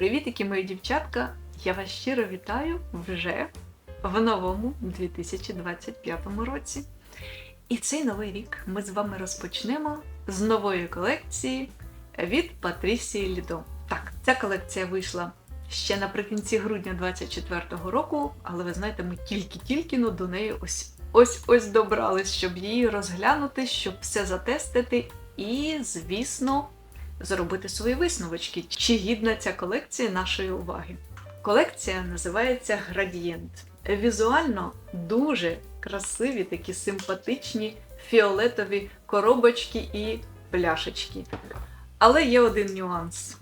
Привітики, мої дівчатка! Я вас щиро вітаю вже в новому 2025 році. І цей новий рік ми з вами розпочнемо з нової колекції від Патрісії Лідо. Так, ця колекція вийшла ще наприкінці грудня 2024 року, але ви знаєте, ми тільки-тільки ну, до неї ось ось ось добрались, щоб її розглянути, щоб все затестити і, звісно, зробити свої висновочки, чи гідна ця колекція нашої уваги. Колекція називається Градієнт. Візуально дуже красиві, такі симпатичні фіолетові коробочки і пляшечки. Але є один нюанс.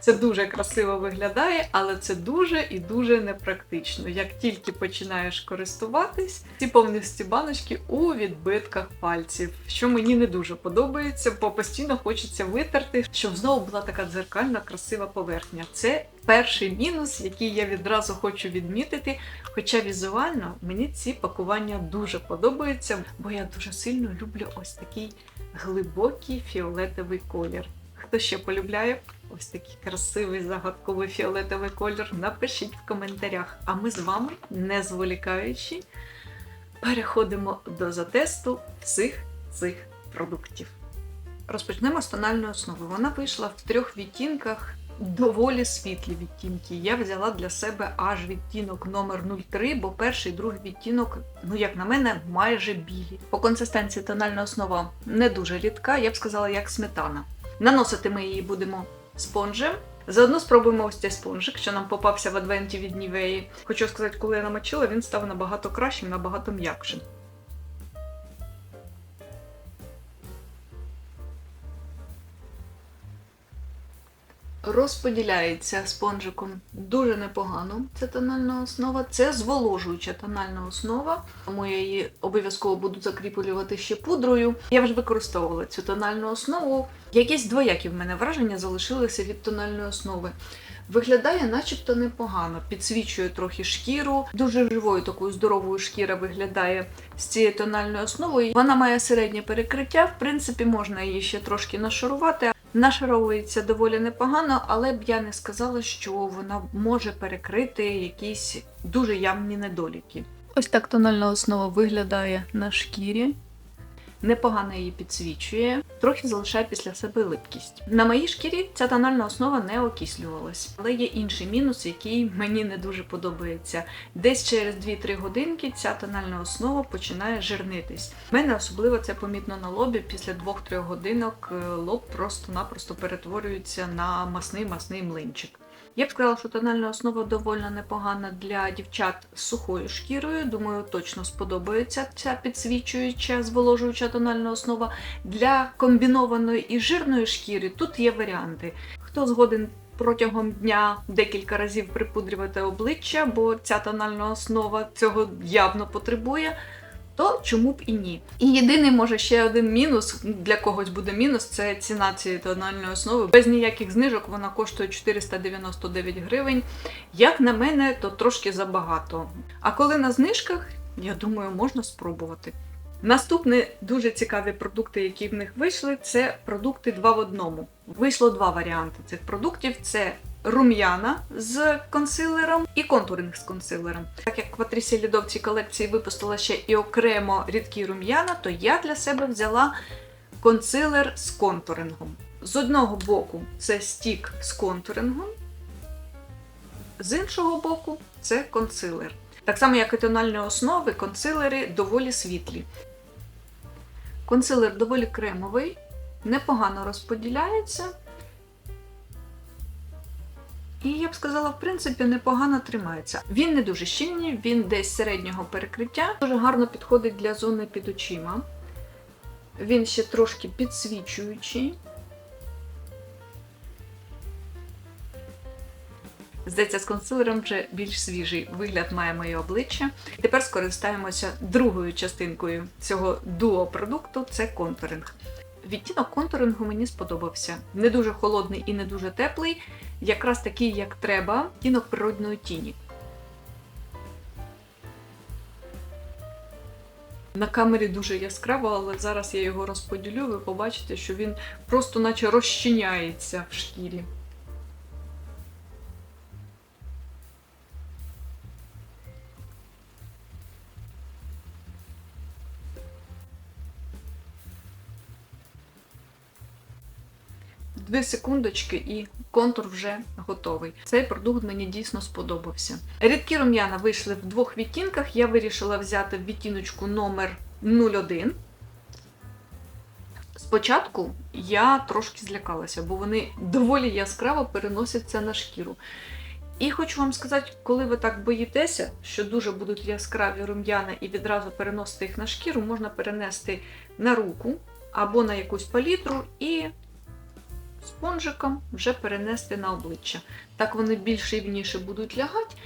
Це дуже красиво виглядає, але це дуже і дуже непрактично. Як тільки починаєш користуватись, ці повністю баночки у відбитках пальців, що мені не дуже подобається, бо постійно хочеться витерти, щоб знову була така дзеркальна красива поверхня. Це перший мінус, який я відразу хочу відмітити. Хоча візуально мені ці пакування дуже подобаються, бо я дуже сильно люблю ось такий глибокий фіолетовий колір. Хто ще полюбляє ось такий красивий загадковий фіолетовий колір, напишіть в коментарях. А ми з вами, не зволікаючи, переходимо до затесту всіх цих продуктів. Розпочнемо з тональної основи. Вона вийшла в трьох відтінках. Доволі світлі відтінки. Я взяла для себе аж відтінок номер 03, бо перший і другий відтінок, ну як на мене, майже білі. По консистенції тональна основа не дуже рідка, я б сказала, як сметана. Наносити ми її будемо спонжем. Заодно спробуємо ось цей спонжик, що нам попався в адвенті від Нівеї. Хочу сказати, коли я намочила, він став набагато кращим, набагато м'якшим. Розподіляється спонжиком дуже непогано. Це тональна основа. Це зволожуюча тональна основа, тому я її обов'язково буду закріплювати ще пудрою. Я вже використовувала цю тональну основу. Якісь двоякі в мене враження залишилися від тональної основи. Виглядає начебто непогано, підсвічує трохи шкіру. Дуже живою такою здоровою шкіра виглядає з цією тональною основою. Вона має середнє перекриття, в принципі, можна її ще трошки нашарувати. Нашаровується доволі непогано, але б я не сказала, що вона може перекрити якісь дуже явні недоліки. Ось так тональна основа виглядає на шкірі. Непогано її підсвічує, трохи залишає після себе липкість. На моїй шкірі ця тональна основа не окислювалась, але є інший мінус, який мені не дуже подобається. Десь через 2-3 годинки ця тональна основа починає жирнитись. У мене особливо це помітно на лобі. Після 2-3 годинок е, лоб просто-напросто перетворюється на масний масний млинчик. Я б сказала, що тональна основа доволі непогана для дівчат з сухою шкірою. Думаю, точно сподобається ця підсвічуюча, зволожуюча тональна основа. Для комбінованої і жирної шкіри тут є варіанти. Хто згоден протягом дня декілька разів припудрювати обличчя, бо ця тональна основа цього явно потребує. То чому б і ні? І єдиний, може, ще один мінус для когось буде мінус це ціна цієї тональної основи. Без ніяких знижок вона коштує 499 гривень. Як на мене, то трошки забагато. А коли на знижках, я думаю, можна спробувати. Наступні дуже цікаві продукти, які в них вийшли, це продукти два в одному. Вийшло два варіанти цих продуктів: це рум'яна з консилером і контуринг з консилером. Так як Патрісія Лідо в цій колекції випустила ще і окремо рідкі рум'яна, то я для себе взяла консилер з контурингом. З одного боку це стік з контурингом, з іншого боку це консилер. Так само, як і тональні основи, консилери доволі світлі. Консилер доволі кремовий, непогано розподіляється. І я б сказала, в принципі, непогано тримається. Він не дуже щільний, він десь середнього перекриття. Дуже гарно підходить для зони під очима. Він ще трошки підсвічуючий. Здається, з консилером вже більш свіжий вигляд має моє обличчя. Тепер скористаємося другою частинкою цього дуо-продукту це контуринг. Відтінок контурингу мені сподобався. Не дуже холодний і не дуже теплий, якраз такий, як треба, тінок природної тіні. На камері дуже яскраво, але зараз я його розподілю, ви побачите, що він просто наче розчиняється в шкірі. 2 секундочки і контур вже готовий. Цей продукт мені дійсно сподобався. Рідкі рум'яна вийшли в двох відтінках. Я вирішила взяти відтіночку номер 01. Спочатку я трошки злякалася, бо вони доволі яскраво переносяться на шкіру. І хочу вам сказати, коли ви так боїтеся, що дуже будуть яскраві рум'яна і відразу переносити їх на шкіру, можна перенести на руку або на якусь палітру і спонжиком вже перенести на обличчя. Так вони більш рівніше будуть лягати.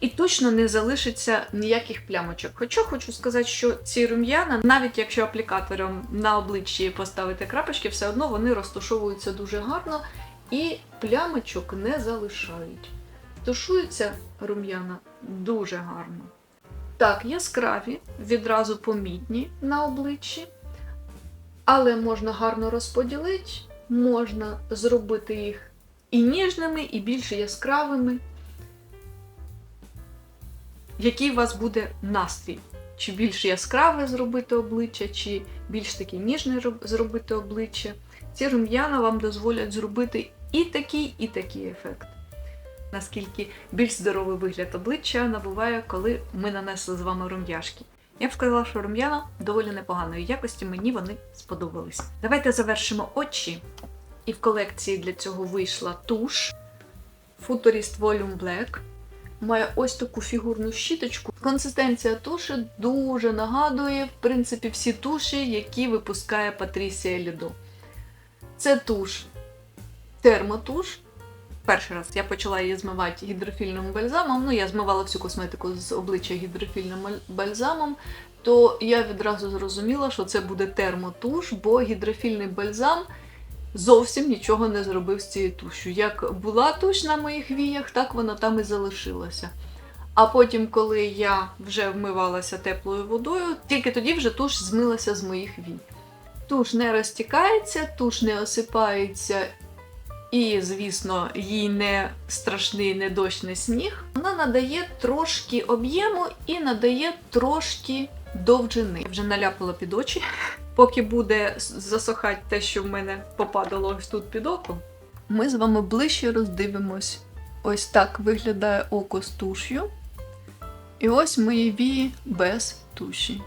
І точно не залишиться ніяких плямочок. Хоча хочу сказати, що ці рум'яна, навіть якщо аплікатором на обличчі поставити крапочки, все одно вони розташовуються дуже гарно і плямочок не залишають. Тушуються рум'яна дуже гарно. Так, яскраві, відразу помітні на обличчі, але можна гарно розподілити, можна зробити їх і ніжними, і більш яскравими. Який у вас буде настрій? Чи більш яскраве зробити обличчя, чи більш таке ніжне зробити обличчя. Ці рум'яна вам дозволять зробити і такий, і такий ефект. Наскільки більш здоровий вигляд обличчя набуває, коли ми нанесли з вами рум'яшки. Я б сказала, що рум'яна доволі непоганої якості, мені вони сподобались. Давайте завершимо очі. І в колекції для цього вийшла туш Futurist Volume Black. Має ось таку фігурну щіточку. Консистенція туші дуже нагадує, в принципі, всі туші, які випускає Патрісія Лідо. Це туш термотуш. Перший раз я почала її змивати гідрофільним бальзамом. Ну, я змивала всю косметику з обличчя гідрофільним бальзамом, то я відразу зрозуміла, що це буде термотуш, бо гідрофільний бальзам зовсім нічого не зробив з цією тушю. Як була туш на моїх віях, так вона там і залишилася. А потім, коли я вже вмивалася теплою водою, тільки тоді вже туш змилася з моїх вій. Туш не розтікається, туш не осипається, і, звісно, їй не страшний не дощ, не сніг. Вона надає трошки об'єму і надає трошки довжини. Я вже наляпала під очі. Поки буде засохати те, що в мене попадало ось тут під око, ми з вами ближче роздивимось. Ось так виглядає око з туш'ю. І ось мої вії без туші,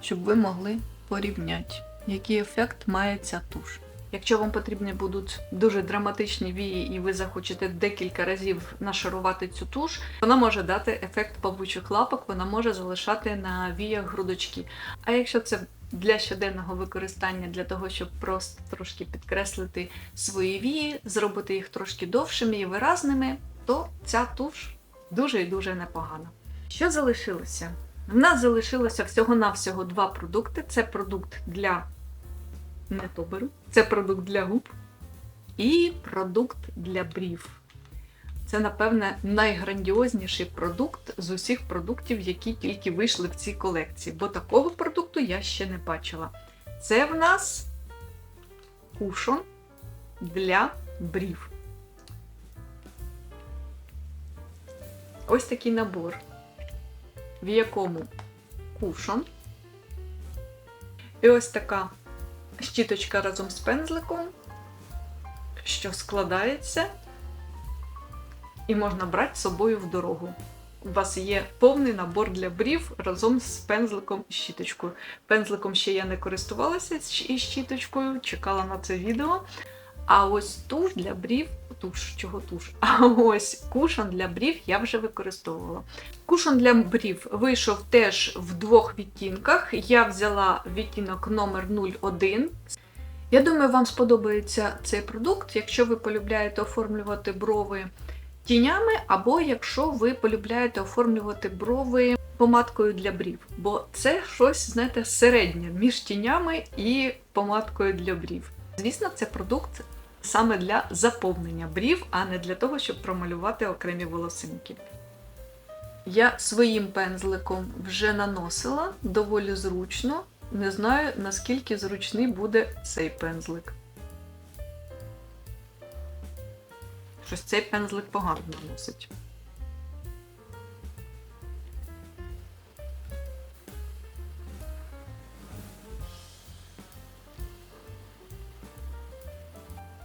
щоб ви могли порівняти, який ефект має ця туш. Якщо вам потрібні будуть дуже драматичні вії, і ви захочете декілька разів нашарувати цю туш, вона може дати ефект павучих лапок, вона може залишати на віях грудочки. А якщо це для щоденного використання, для того, щоб просто трошки підкреслити свої вії, зробити їх трошки довшими і виразними, то ця туш дуже і дуже непогана. Що залишилося? В нас залишилося всього-навсього два продукти. Це продукт для не то беру. Це продукт для губ і продукт для брів. Це, напевне, найграндіозніший продукт з усіх продуктів, які тільки вийшли в цій колекції. Бо такого продукту я ще не бачила. Це в нас кушон для брів. Ось такий набор, в якому кушон. І ось така щіточка разом з пензликом, що складається, і можна брати з собою в дорогу. У вас є повний набор для брів разом з пензликом і щіточкою. Пензликом ще я не користувалася і щіточкою, чекала на це відео. А ось туш для брів, туш, чого туш? А ось кушон для брів я вже використовувала. Кушон для брів вийшов теж в двох відтінках. Я взяла відтінок номер 01. Я думаю, вам сподобається цей продукт, якщо ви полюбляєте оформлювати брови тінями, або якщо ви полюбляєте оформлювати брови помадкою для брів. Бо це щось, знаєте, середнє між тінями і помадкою для брів. Звісно, це продукт саме для заповнення брів, а не для того, щоб промалювати окремі волосинки. Я своїм пензликом вже наносила доволі зручно. Не знаю, наскільки зручний буде цей пензлик. Щось цей пензлик погано наносить.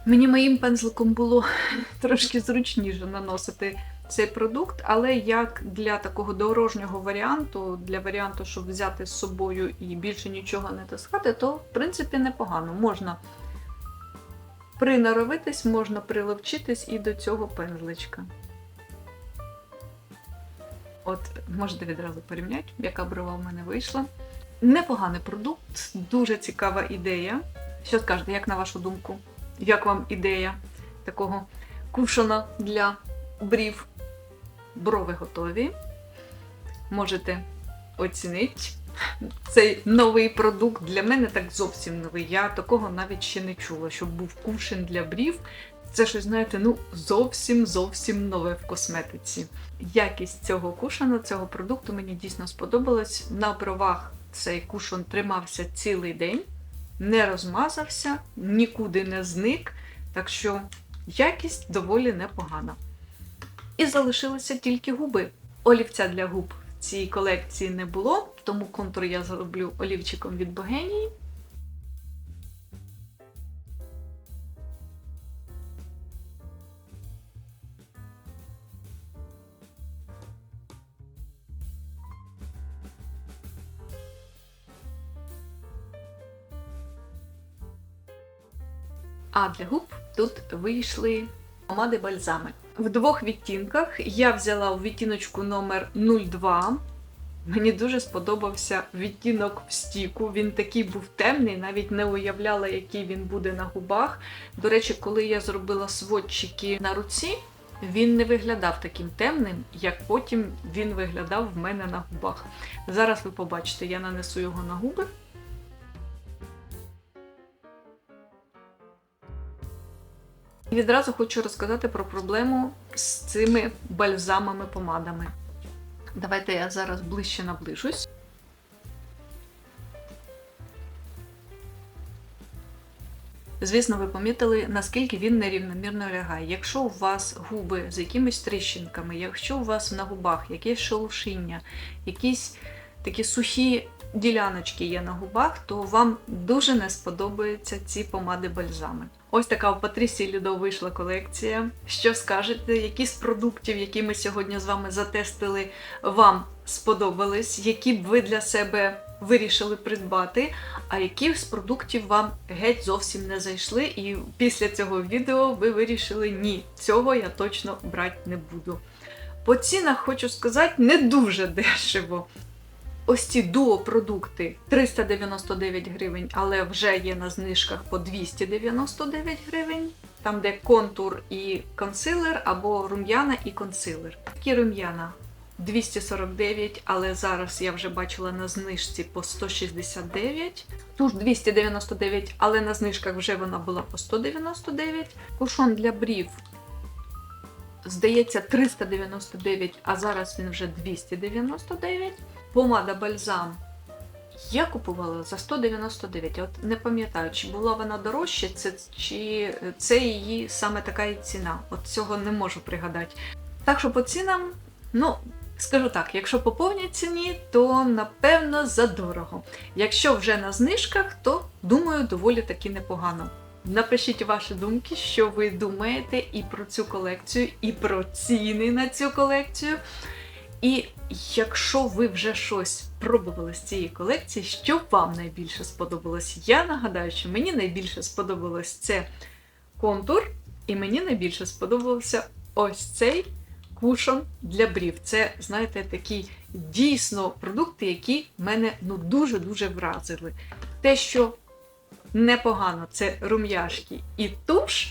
Мені моїм пензликом було трошки зручніше наносити цей продукт, але як для такого дорожнього варіанту, для варіанту, щоб взяти з собою і більше нічого не таскати, то в принципі непогано. Можна приноровитись, можна приловчитись і до цього пензличка. От, можете відразу порівняти, яка брова в мене вийшла. Непоганий продукт, дуже цікава ідея. Що скажете, як на вашу думку? Як вам ідея такого кушана для брів? Брови готові. Можете оцінити цей новий продукт. Для мене так зовсім новий. Я такого навіть ще не чула, щоб був кушин для брів. Це щось, знаєте, ну зовсім зовсім нове в косметиці. Якість цього кушану, цього продукту мені дійсно сподобалась. На бровах цей кушон тримався цілий день, не розмазався, нікуди не зник. Так що якість доволі непогана. І залишилися тільки губи. Олівця для губ в цій колекції не було, тому контур я зроблю олівчиком від Богенії. А для губ тут вийшли помади бальзами. В двох відтінках я взяла у відтіночку номер 02. Мені дуже сподобався відтінок в стіку. Він такий був темний, навіть не уявляла, який він буде на губах. До речі, коли я зробила сводчики на руці, він не виглядав таким темним, як потім він виглядав в мене на губах. Зараз ви побачите, я нанесу його на губи. Відразу хочу розказати про проблему з цими бальзамами-помадами. Давайте я зараз ближче наближусь. Звісно, ви помітили, наскільки він нерівномірно лягає. Якщо у вас губи з якимись тріщинками, якщо у вас на губах якесь шелушіння, якісь такі сухі діляночки є на губах, то вам дуже не сподобаються ці помади бальзами. Ось така у Патрісії Людо вийшла колекція. Що скажете, які з продуктів, які ми сьогодні з вами затестили, вам сподобались, які б ви для себе вирішили придбати, а які з продуктів вам геть зовсім не зайшли, і після цього відео ви вирішили ні, цього я точно брати не буду. По цінах хочу сказати, не дуже дешево. Ось ці дуо-продукти 399 гривень, але вже є на знижках по 299 гривень. Там, де контур і консилер, або рум'яна і консилер. Такі рум'яна 249, але зараз я вже бачила на знижці по 169. Туж 299, але на знижках вже вона була по 199. Кушон для брів здається, 399, а зараз він вже 299. Помада бальзам я купувала за 199. От не пам'ятаю, чи була вона дорожча, чи це її саме така і ціна. От цього не можу пригадати. Так що по цінам, ну, скажу так, якщо по повній ціні, то напевно задорого. Якщо вже на знижках, то думаю, доволі таки непогано. Напишіть ваші думки, що ви думаєте і про цю колекцію, і про ціни на цю колекцію. І якщо ви вже щось пробували з цієї колекції, що вам найбільше сподобалось? Я нагадаю, що мені найбільше сподобалось це контур, і мені найбільше сподобався ось цей кушон для брів. Це, знаєте, такі дійсно продукти, які мене ну дуже-дуже вразили. Те, що непогано, це рум'яшки і туш.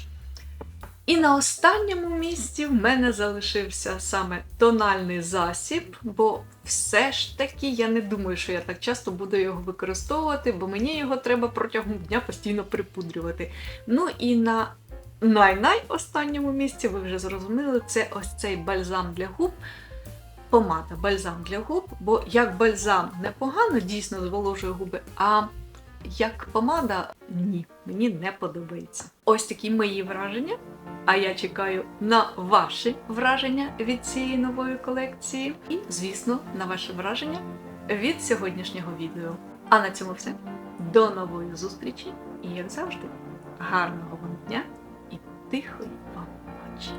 І на останньому місці в мене залишився саме тональний засіб, бо все ж таки я не думаю, що я так часто буду його використовувати, бо мені його треба протягом дня постійно припудрювати. Ну і на най-най останньому місці, ви вже зрозуміли, це ось цей бальзам для губ. Помада бальзам для губ, бо як бальзам непогано дійсно зволожує губи, а як помада ні, мені не подобається. Ось такі мої враження. А я чекаю на ваші враження від цієї нової колекції, і, звісно, на ваше враження від сьогоднішнього відео. А на цьому все. До нової зустрічі і, як завжди, гарного вам дня і тихої вам ночі.